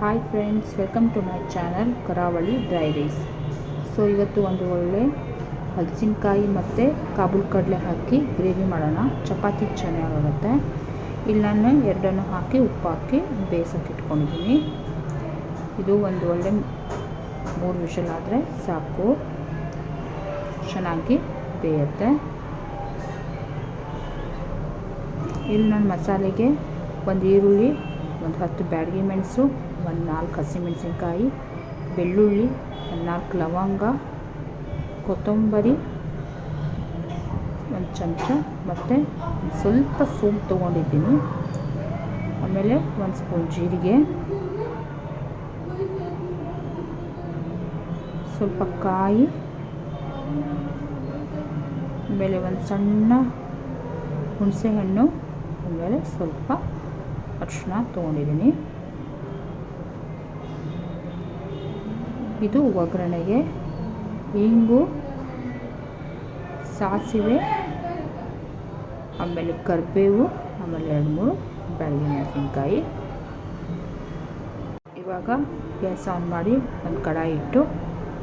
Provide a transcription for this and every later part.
Hi friends welcome to my channel Karavali dry rice so ಇವತ್ತು ಒಂದು ಒಳ್ಳೆ ಹಲಸಿನಕಾಯಿ ಮತ್ತು ಕಾಬೂಲ್ ಕಡಲೆ ಹಾಕಿ ಗ್ರೇವಿ ಮಾಡೋಣ. ಚಪಾತಿ ಚೆನ್ನಾಗಿರುತ್ತೆ ಇಲ್ಲಿ ನಾನು ಎರಡನ್ನು ಹಾಕಿ ಉಪ್ಪು ಹಾಕಿ ಬೇಯಿಸೋಕೆ ಇಟ್ಕೊಂಡಿದ್ದೀನಿ. ಇದು ಒಂದು ಒಳ್ಳೆ ಮೂರು ವಿಷಲ್ ಆದರೆ ಸಾಕು. ಚೆನ್ನಾಗಿ ಬೇಯುತ್ತೆ. ಇಲ್ಲಿ ನಾನು ಮಸಾಲೆಗೆ ಒಂದು ಈರುಳ್ಳಿ, ಒಂದು ಹತ್ತು ಬ್ಯಾಡಗಿ ಮೆಣಸು ಒಂದು ನಾಲ್ಕು ಹಸಿಮೆಣಸಿನ್ಕಾಯಿ ಬೆಳ್ಳುಳ್ಳಿ, ಒಂದು ನಾಲ್ಕು ಲವಂಗ, ಕೊತ್ತಂಬರಿ, ಒಂದು ಚಮಚ ಮತ್ತು ಸ್ವಲ್ಪ ಸೂಪ್ ತೊಗೊಂಡಿದ್ದೀನಿ. ಆಮೇಲೆ ಒಂದು ಸ್ಪೂನ್ ಜೀರಿಗೆ. ಸ್ವಲ್ಪ ಕಾಯಿ. ಆಮೇಲೆ ಒಂದು ಸಣ್ಣ ಹುಣಸೆಹಣ್ಣು. ಆಮೇಲೆ ಸ್ವಲ್ಪ ಅರಿಶಿನ ತೊಗೊಂಡಿದ್ದೀನಿ. ಇದು ಒಗ್ಗರಣೆಗೆ ಇಂಗು, ಸಾಸಿವೆ, ಆಮೇಲೆ ಕರಿಬೇವು, ಆಮೇಲೆ ಎರಡು ಮೂರು ಬೆಳಗ್ಗೆ ಮೆಣಸಿನ್ಕಾಯಿ. ಇವಾಗ ಗ್ಯಾಸ್ ಆನ್ ಮಾಡಿ ಒಂದು ಕಡಾಯಿ ಇಟ್ಟು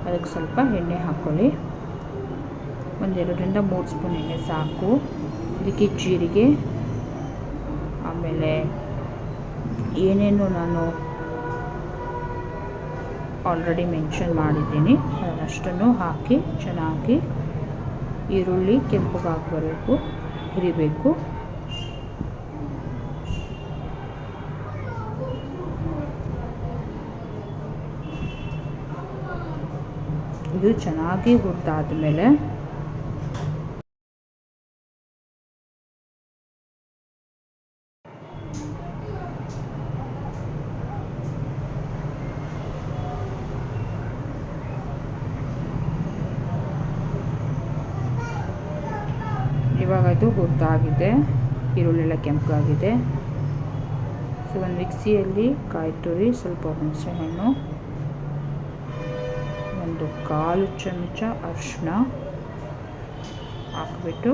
ಅದಕ್ಕೆ ಸ್ವಲ್ಪ ಎಣ್ಣೆ ಹಾಕ್ಕೊಳ್ಳಿ. ಒಂದೆರಡರಿಂದ ಮೂರು ಸ್ಪೂನ್ ಎಣ್ಣೆ ಸಾಕು. ಇದಕ್ಕೆ ಜೀರಿಗೆ, ಆಮೇಲೆ ಏನೇನು ನಾನು ಆಲ್ರೆಡಿ ಮೆನ್ಷನ್ ಮಾಡಿದ್ದೀನಿ. ಅದನ್ನಷ್ಟನ್ನು ಹಾಕಿ ಚೆನ್ನಾಗಿ ಈರುಳ್ಳಿ ಕೆಂಪಗಾಗಿ ಬರಬೇಕು ಹುರಿಬೇಕು. ಇದು ಚೆನ್ನಾಗಿ ಹುರಿದಾದ್ಮೇಲೆ ಇವಾಗ ಅದು ಗೊತ್ತಾಗಿದೆ. ಈರುಳ್ಳೆಲ್ಲ ಕೆಂಪಾಗಿದೆ. ಸೊ ಒಂದು ಮಿಕ್ಸಿಯಲ್ಲಿ ಕಾಯಿ ತುರಿ ಸ್ವಲ್ಪ ಹುಣಸೆಹಣ್ಣು, ಒಂದು ಕಾಲು ಚಮಚ ಅರಿಶಿನ ಹಾಕ್ಬಿಟ್ಟು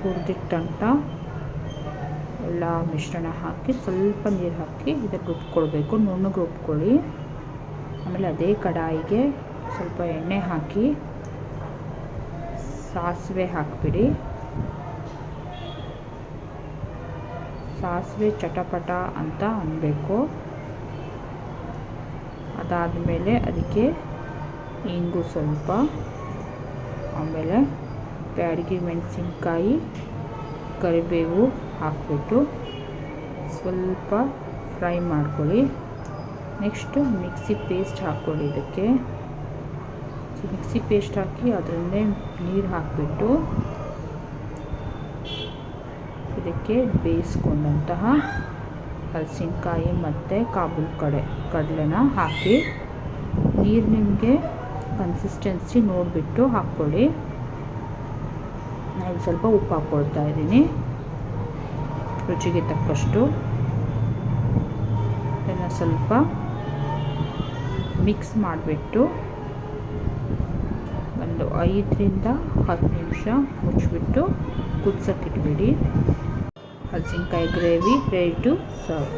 ಹುರಿದಿಟ್ಟಂಟ ಎಲ್ಲ ಮಿಶ್ರಣ ಹಾಕಿ ಸ್ವಲ್ಪ ನೀರು ಹಾಕಿ ಇದಕ್ಕೆ ರುಬ್ಕೊಳ್ಬೇಕು. ನುಣ್ಣಗೆ ರುಬ್ಕೊಳ್ಳಿ. ಆಮೇಲೆ ಅದೇ ಕಡಾಯಿಗೆ ಸ್ವಲ್ಪ ಎಣ್ಣೆ ಹಾಕಿ ಸಾಸಿವೆ ಹಾಕಿಬಿಡಿ. ಸಾಸಿವೆ ಚಟಪಟ ಅಂತ ಅನ್ನಬೇಕು ಅದಾದಮೇಲೆ ಅದಕ್ಕೆ ಇಂಗು ಸ್ವಲ್ಪ. ಆಮೇಲೆ ಬ್ಯಾಡಗಿ ಮೆಣಸಿನ್ಕಾಯಿ, ಕರಿಬೇವು ಹಾಕಿಬಿಟ್ಟು ಸ್ವಲ್ಪ ಫ್ರೈ ಮಾಡ್ಕೊಳ್ಳಿ. ನೆಕ್ಸ್ಟು ಮಿಕ್ಸಿ ಪೇಸ್ಟ್ ಹಾಕ್ಕೊಳ್ಳಿ ಇದಕ್ಕೆ. ಮಿಕ್ಸಿ ಪೇಸ್ಟ್ ಹಾಕಿ ಅದರಲ್ಲೇ ನೀರು ಹಾಕಿಬಿಟ್ಟು ಇದಕ್ಕೆ ಬೇಯಿಸ್ಕೊಂಡಂತಹ ಹಲಸಿನಕಾಯಿ ಮತ್ತು ಕಾಬೂಲ್ ಕಡೆ, ಕಡಲೆನ ಹಾಕಿ ನೀರು ನಿಮಗೆ ಕನ್ಸಿಸ್ಟೆನ್ಸಿ ನೋಡಿಬಿಟ್ಟು ಹಾಕ್ಕೊಳ್ಳಿ. ನಾನು ಸ್ವಲ್ಪ ಉಪ್ಪು ಹಾಕ್ಕೊಳ್ತಾ ಇದ್ದೀನಿ. ರುಚಿಗೆ ತಕ್ಕಷ್ಟು. ಇದನ್ನು ಸ್ವಲ್ಪ ಮಿಕ್ಸ್ ಮಾಡಿಬಿಟ್ಟು ಐದರಿಂದ ಹತ್ತು ನಿಮಿಷ ಮುಚ್ಚಿಬಿಟ್ಟು ಕುದಿಸೋಕ್ಕಿಟ್ಬಿಡಿ ಹಲಸಿನ್ಕಾಯಿ ಗ್ರೇವಿ ರೆಡಿ ಟು ಸರ್ವ್